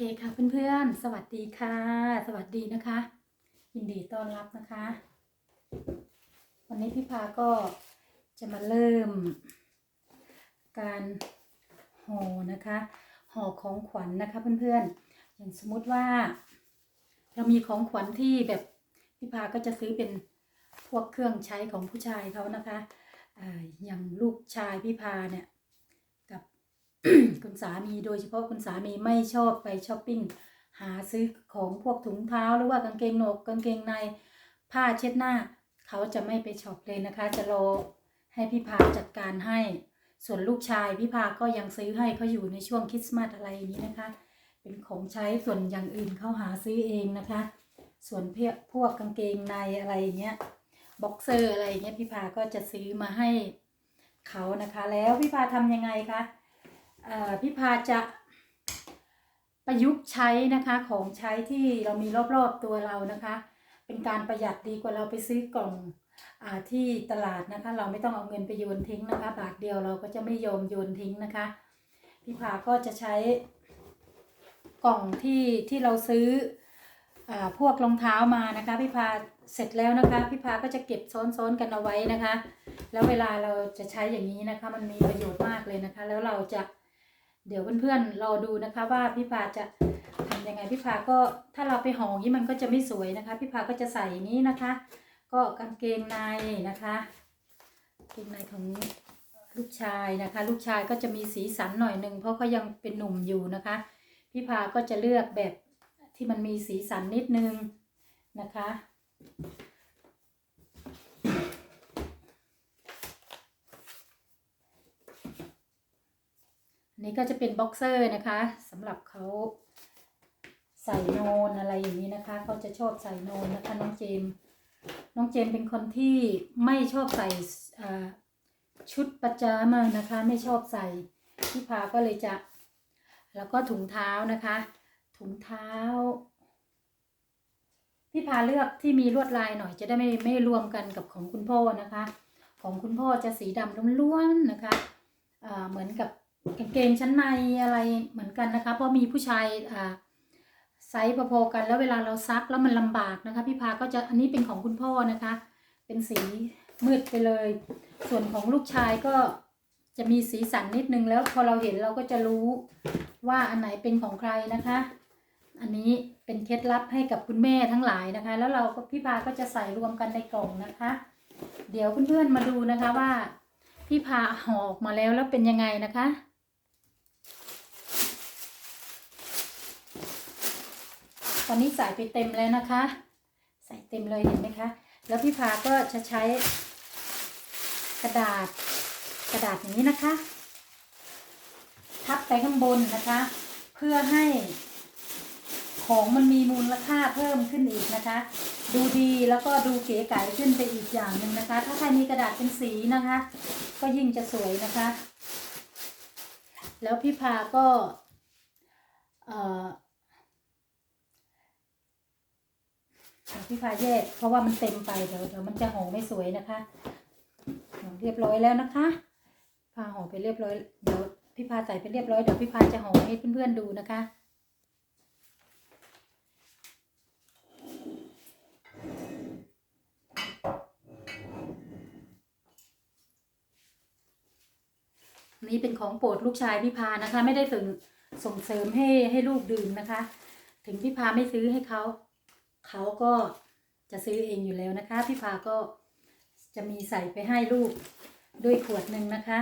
คค่ะเพื่อนๆ สวัสดีค่ะ สวัสดีนะคะ ยินดีต้อนรับนะคะ วันนี้พี่พาก็จะมาเริ่ม การห่อนะคะห่อของขวัญนะคะเพื่อนๆ อย่างสมมุติว่า เรามีของขวัญที่แบบพี่พาก็จะซื้อเป็นพวกเครื่องใช้ของผู้ชายเขานะคะออย่างลูกชายพี่พาเนี่ย คุณสามีโดยเฉพาะคุณสามีไม่ชอบไปช้อปปิ้งหาซื้อของพวกถุงเท้าหรือว่ากางเกงหนกกางเกงในผ้าเช็ดหน้า เขาจะไม่ไปช็อปเลยนะคะ จะรอให้พี่พาจัดการให้ ส่วนลูกชายพี่พาก็ยังซื้อให้เขาอยู่ในช่วงคริสต์มาสอะไรอย่างนี้นะคะ เป็นของใช้ส่วนอย่างอื่นเขาหาซื้อเองนะคะ ส่วนเพียพวกกางเกงในอะไรอย่างเงี้ยบ็อกเซอร์อะไรเงี้ยพี่พาก็จะซื้อมาให้เขานะคะ แล้วพี่พาทำยังไงคะ พี่พาจะประยุกต์ใช้นะคะของใช้ที่เรามีรอบๆตัวเรานะคะ เป็นการประหยัดดีกว่าเราไปซื้อกล่องอที่ตลาดนะคะ เราไม่ต้องเอาเงินไปโยนทิ้งนะคะ บาทเดียวเราก็จะไม่ยอมโยนทิ้งนะคะพี่พาก็จะใช้กล่องที่ที่เราซื้ออพวกรองเท้ามานะคะพี่พาเสร็จแล้วนะคะพี่พาก็จะเก็บซ้อนๆกันเอาไว้นะคะ แล้วเวลาเราจะใช้อย่างนี้นะคะ มันมีประโยชน์มากเลยนะคะ แล้วเราจะ เดี๋ยวเพื่อนๆรอดูนะคะว่าพี่พาจะทำยังไงพี่พาก็ถ้าเราไปห่ออย่างนี้มันก็จะไม่สวยนะคะ พี่พาก็จะใส่นี้นะคะ ก็กางเกงในนะคะกางเกงในของลูกชายนะคะ ลูกชายก็จะมีสีสันหน่อยหนึ่งเพราะเขายังเป็นหนุ่มอยู่นะคะ พี่พาก็จะเลือกแบบที่มันมีสีสันนิดนึงนะคะ นนี้ก็จะเป็นบ็อกเซอร์นะคะสำหรับเขาใส่โนนอะไรอย่างนี้นะคะเขาจะชอบใส่โนนนะคะน้องเจมส์น้องเจมส์เป็นคนที่ไม่ชอบใส่ชุดประจามานะคะ ไม่ชอบใส่พี่พาก็เลยจะ แล้วก็ถุงเท้านะคะ ถุงเท้าพี่พาเลือกที่มีลวดลายหน่อยจะได้ไม่ไม่รวมกันกับของคุณพ่อนะคะ ของคุณพ่อจะสีดำล้วนๆนะคะเหมือนกับ กางเกงชั้นในอะไรเหมือนกันนะคะ เพราะมีผู้ชายอ่าไซส์พอๆกันแล้วเวลาเราซักแล้วมันลำบากนะคะ พี่พาก็จะอันนี้เป็นของคุณพ่อนะคะ เป็นสีมืดไปเลย ส่วนของลูกชายก็จะมีสีสันนิดนึงแล้วพอเราเห็นเราก็จะรู้ว่าอันไหนเป็นของใครนะคะ อันนี้เป็นเคล็ดลับให้กับคุณแม่ทั้งหลายนะคะ แล้วเราก็พี่พาก็จะใส่รวมกันในกล่องนะคะ เดี๋ยวเพื่อนๆมาดูนะคะว่าพี่พาห่อออกมาแล้วแล้วเป็นยังไงนะคะ ตอนนี้ใส่ไปเต็มแล้วนะคะ ใส่เต็มเลยเห็นไหมคะ แล้วพี่พาก็จะใช้กระดาษกระดาษอย่างนี้นะคะ ทับไปข้างบนนะคะ เพื่อให้ของมันมีมูลค่าเพิ่มขึ้นอีกนะคะ ดูดีแล้วก็ดูเก๋ไก๋ขึ้นไปอีกอย่างหนึ่งนะคะ ถ้าใครมีกระดาษเป็นสีนะคะ ก็ยิ่งจะสวยนะคะ แล้วพี่พาก็เอ่อ พี่พาแยก เพราะว่ามันเต็มไปเดี๋ยวเดี๋ยวมันจะห่อไม่สวยนะคะห่อเรียบร้อยแล้วนะคะ พาห่อไปเรียบร้อยเดี๋ยวพี่พาใส่ไปเรียบร้อยเดี๋ยวพี่พาจะห่อให้เพื่อนๆดูนะคะนนี้เป็นของโปรดลูกชายพี่พานะคะ ไม่ได้ส่งส่งเสริมให้ให้ลูกดื่มนะคะ ถึงพี่พาไม่ซื้อให้เขา เขาก็จะซื้อเองอยู่แล้วนะคะ พี่พาก็จะมีใส่ไปให้ลูกด้วยขวดหนึ่งนะคะ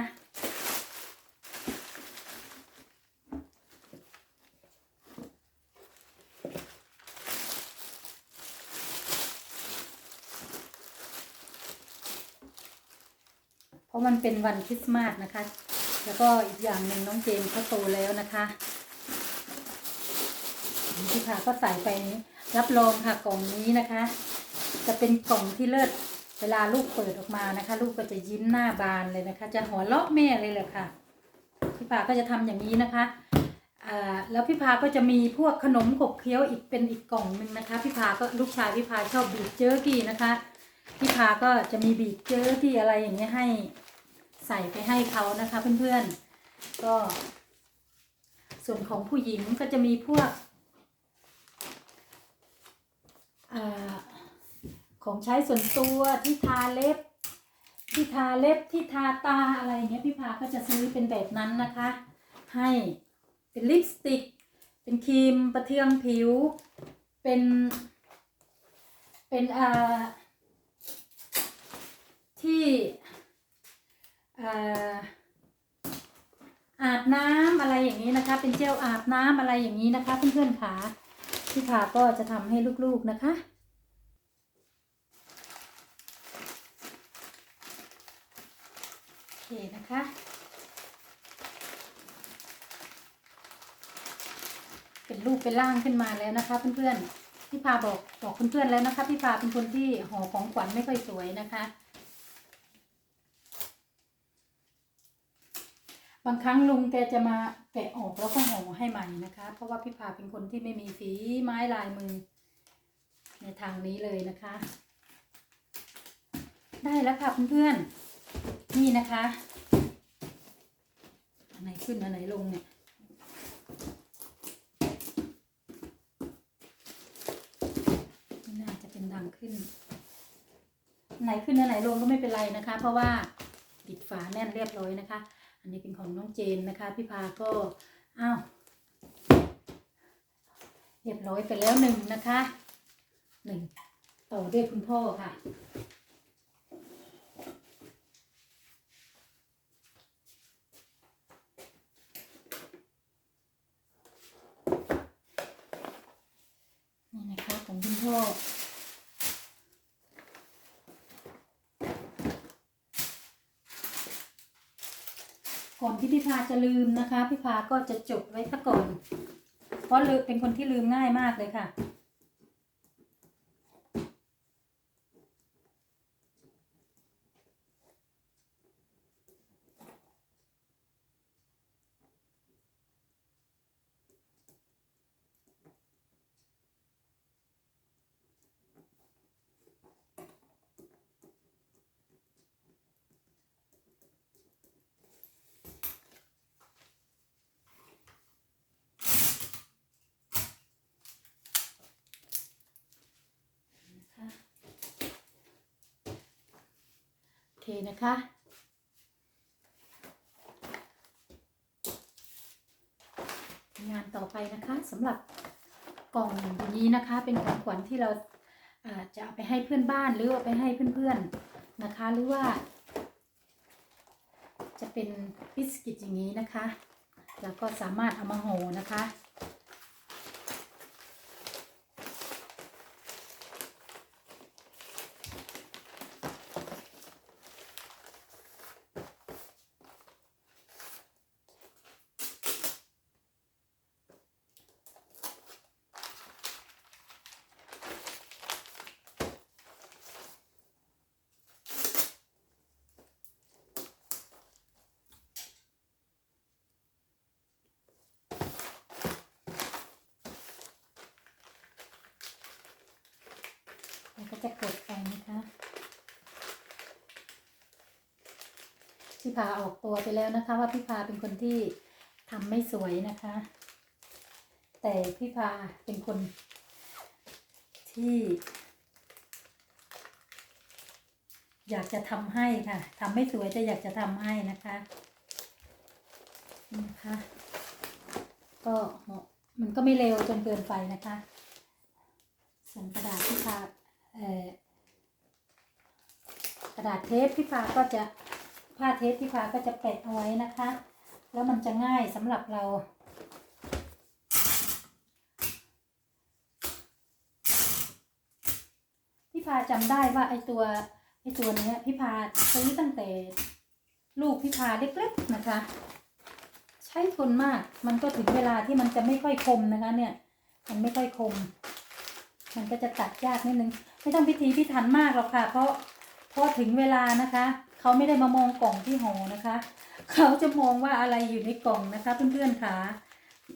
เพราะมันเป็นวันคริสต์มาสนะคะ แล้วก็อีกอย่างหนึ่งน้องเจมส์เขาโตแล้วนะคะพี่พาก็ใส่ไปนี้ รับรองค่ะกล่องนี้นะคะ จะเป็นกล่องที่เลิศเวลาลูกเปิดออกมานะคะ ลูกก็จะยิ้มหน้าบานเลยนะคะ จะหัวเราะแม่เลยเลยค่ะ พี่พาก็จะทำอย่างนี้นะคะอ่าแล้วพี่พาก็จะมีพวกขนมขบเคี้ยวอีกเป็นอีกกล่องหนึ่งนะคะ พี่พาก็ลูกชายพี่พาชอบบีบเจอกี้นะคะ พี่พาก็จะมีบีบเจอที่อะไรอย่างเงี้ยให้ใส่ไปให้เขานะคะเพื่อนๆก็ ส่วนของผู้หญิงก็จะมีพวก อ่า ของใช้ส่วนตัวที่ทาเล็บ ที่ทาเล็บที่ทาตาอะไรอย่างเงี้ยพี่พาก็จะซื้อเป็นแบบนั้นนะคะ ให้เป็นลิปสติก เป็นครีมประเทืองผิว เป็นเป็นอ่าที่อาอาบน้ำอะไรอย่างนี้นะคะ เป็นเจลอาบน้ำอะไรอย่างนี้นะคะเพื่อนๆค่ะ พี่พาก็จะทำให้ลูกๆนะคะ โอเคนะคะ เป็นรูปเป็นร่างขึ้นมาแล้วนะคะ เพื่อนๆพี่พาบอกบอกเพื่อนๆแล้วนะคะ พี่พาเป็นคนที่ห่อของขวัญไม่ค่อยสวยนะคะ บางครั้งลุงแกจะมาแกะออกแล้วก็ห่อให้ใหม่นะคะ เพราะว่าพี่พาเป็นคนที่ไม่มีฝีไม้ลายมือ ในทางนี้เลยนะคะ ได้แล้วค่ะเพื่อนๆนี่นะคะอันไหนขึ้นอันไหนลงเนี่ยน่าจะเป็นดังขึ้นอันไหนขึ้นอันไหนลงก็ไม่เป็นไรนะคะ เพราะว่าปิดฝาแน่นเรียบร้อยนะคะ อันนี้เป็นของน้องเจนนะคะ พี่พาก็อ้าวเรียบร้อยไปแล้วหนึ่งนะคะหนึ่งต่อด้วยคุณพ่อค่ะนี่นะคะของคุณพ่อ ก่อนที่พี่พาจะลืมนะคะ พี่พาก็จะจดไว้ซะก่อน เพราะลืมเป็นคนที่ลืมง่ายมากเลยค่ะ โอ เคนะคะ งานต่อไปนะคะสำหรับกล่องอย่างนี้นะคะ เป็นของขวัญที่เราอาจจะเอาไปให้เพื่อนบ้านหรือเอาไปให้เพื่อนๆนะคะ หรือว่า จะเป็นบิสกิตอย่างนี้นะคะ แล้วก็สามารถเอามาห่อนะคะ จะกดไปนะคะพี่พาออกตัวไปแล้วนะคะ ว่าพี่พาเป็นคนที่ทำไม่สวยนะคะ แต่พี่พาเป็นคนที่ อยากจะทำให้ค่ะทำไม่สวยแต่อยากจะทำให้นะคะนะคะ ก็มันก็ไม่เร็วจนเกินไปนะคะส่วนกระดาษที่พา กระดาษเทปที่พาก็จะผ้าเทปที่พาก็จะแปะเอาไว้นะคะ แล้วมันจะง่ายสำหรับเราพี่พาจำได้ว่าไอตัวไอตัวนี้พี่พาซื้อตั้งแต่ลูกพี่พาเล็กๆนะคะ ใช้ทนมากมันก็ถึงเวลาที่มันจะไม่ค่อยคมนะคะเนี่ย มันไม่ค่อยคม มันก็จะตัดยากนิดนึง ไม่ต้องพิธีพิถันมากหรอกค่ะ เพราะเพราะถึงเวลานะคะ เขาไม่ได้มามองกล่องที่ห่อนะคะ เขาจะมองว่าอะไรอยู่ในกล่องนะคะเพื่อนๆค่ะ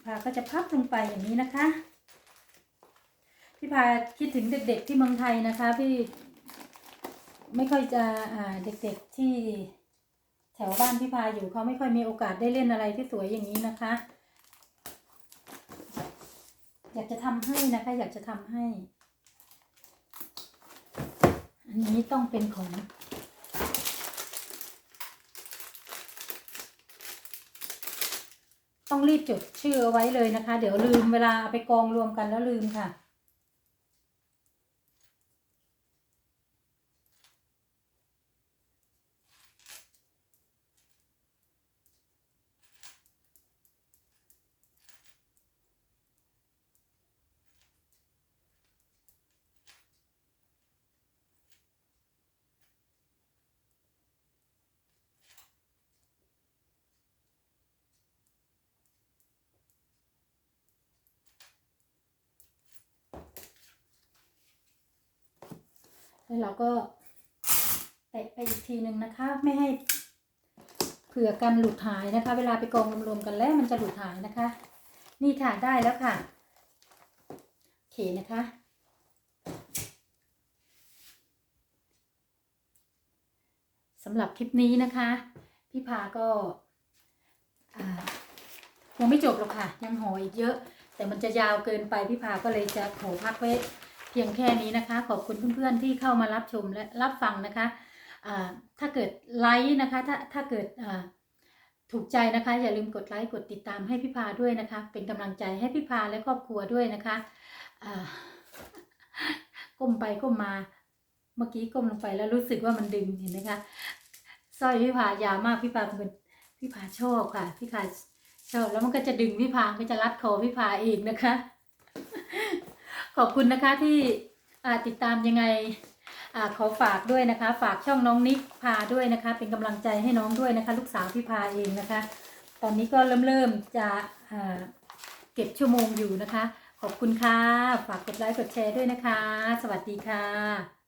พาก็จะพับลงไปอย่างนี้นะคะ พี่พาคิดถึงเด็กๆที่เมืองไทยนะคะพี่ไม่ค่อยจะอ่าเด็กๆที่แถวบ้านพี่พาอยู่เขาไม่ค่อยมีโอกาสได้เล่นอะไรที่สวยอย่างนี้นะคะ อยากจะทำให้นะคะ อยากจะทำให้ อันนี้ต้องเป็นของต้องรีบจดชื่อเอาไว้เลยนะคะ เดี๋ยวลืมเวลาเอาไปกองรวมกันแล้วลืมค่ะ แล้วเราก็แตะไปอีกทีหนึ่งนะคะ ไม่ให้เผื่อกันหลุดหายนะคะ เวลาไปกองรวมๆกันแล้วมันจะหลุดหายนะคะ นี่ค่ะได้แล้วค่ะโอเคนะคะ สำหรับคลิปนี้นะคะ พี่พาก็อ่ายังไม่จบหรอกค่ะ ยังหออีกเยอะ แต่มันจะยาวเกินไปพี่พาก็เลยจะขอพักไว้ เพียงแค่นี้นะคะ ขอบคุณเพื่อนๆที่เข้ามารับชมและรับฟังนะคะถ้าเกิดไลค์นะคะ ถ้าถ้าเกิดถูกใจนะคะ อย่าลืมกดไลค์กดติดตามให้พี่พาด้วยนะคะ เป็นกำลังใจให้พี่พาและครอบครัวด้วยนะคะก้มไปก้มมาเมื่อกี้ก้มลงไปแล้วรู้สึกว่ามันดึงเห็นไหมคะสร้อยพี่พายาวมากพี่พาเป็นคนพี่พาชอบค่ะ พี่พาชอบแล้วมันก็จะดึงพี่พาก็จะรัดคอพี่พาเองนะคะ ขอบคุณนะคะที่ติดตามยังไงอขอฝากด้วยนะคะ ฝากช่องน้องนิกพาด้วยนะคะ เป็นกำลังใจให้น้องด้วยนะคะ ลูกสาวพี่พาเองนะคะ ตอนนี้ก็เริ่มเริ่มจะเก็บชั่วโมงอยู่นะคะ ขอบคุณค่ะ ฝากกดไลค์กดแชร์ด้วยนะคะ สวัสดีค่ะ